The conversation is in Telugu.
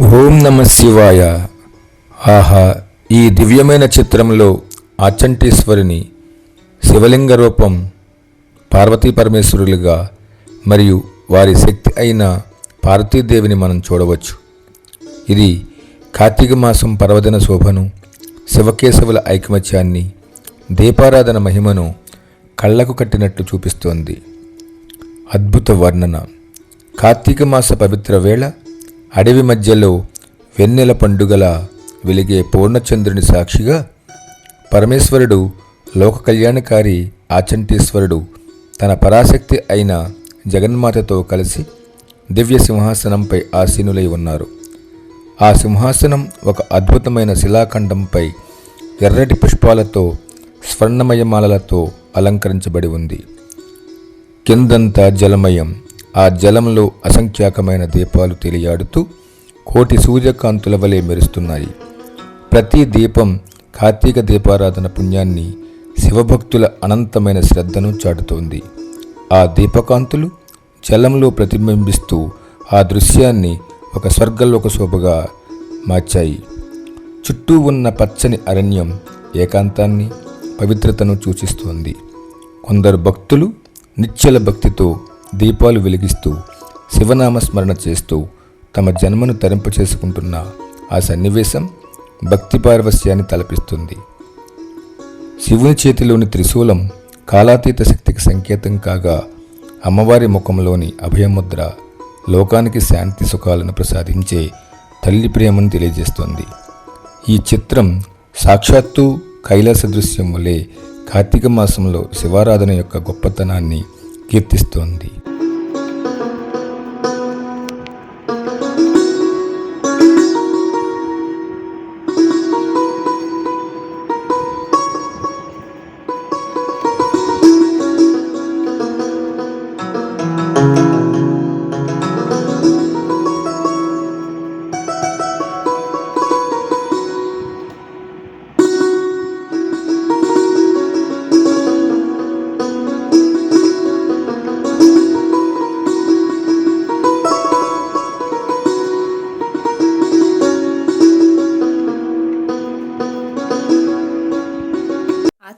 ఓం నమ శివాయ. ఆహా ఈ దివ్యమైన చిత్రంలో ఆచంటీశ్వరిని శివలింగ రూపం పార్వతీ పరమేశ్వరులుగా మరియు వారి శక్తి అయిన పార్వతీదేవిని మనం చూడవచ్చు. ఇది కార్తీక మాసం పర్వదిన శోభను శివకేశవుల ఐకమత్యాన్ని దీపారాధన మహిమను కళ్ళకు కట్టినట్టు చూపిస్తోంది. అద్భుత వర్ణన. కార్తీక మాస పవిత్ర వేళ అడవి మధ్యలో వెన్నెల పండుగల వెలిగే పూర్ణచంద్రుని సాక్షిగా పరమేశ్వరుడు లోక కళ్యాణకారి ఆచంటీశ్వరుడు తన పరాశక్తి అయిన జగన్మాతతో కలిసి దివ్య సింహాసనంపై ఆసీనులై ఉన్నారు. ఆ సింహాసనం ఒక అద్భుతమైన శిలాఖండంపై ఎర్రటి పుష్పాలతో స్వర్ణమయమాలలతో అలంకరించబడి ఉంది. కిందంతా జలమయం ఆ జలంలో అసంఖ్యాకమైన దీపాలు తెలియాడుతూ కోటి సూర్యకాంతుల వలె మెరుస్తున్నాయి. ప్రతి దీపం కార్తీక దీపారాధన పుణ్యాన్ని శివభక్తుల అనంతమైన శ్రద్ధను చాటుతోంది. ఆ దీపకాంతులు జలంలో ప్రతిబింబిస్తూ ఆ దృశ్యాన్ని ఒక స్వర్గలోక శోభగా మార్చాయి. చుట్టూ ఉన్న పచ్చని అరణ్యం ఏకాంతాన్ని పవిత్రతను సూచిస్తోంది. కొందరు భక్తులు నిశ్చల భక్తితో దీపాలు వెలిగిస్తూ శివనామ స్మరణ చేస్తూ తమ జన్మను తరింప చేసుకుంటున్న ఆ సన్నివేశం భక్తి పార్వస్యాన్ని తలపిస్తుంది. శివుని చేతిలోని త్రిశూలం కాలాతీత శక్తికి సంకేతం కాగా అమ్మవారి ముఖంలోని అభయముద్ర లోకానికి శాంతి సుఖాలను ప్రసాదించే తల్లి ప్రేమను తెలియజేస్తుంది. ఈ చిత్రం సాక్షాత్తు కైలాస దృశ్యం వలె కార్తీక మాసంలో శివారాధన యొక్క గొప్పతనాన్ని కీర్తిస్తోంది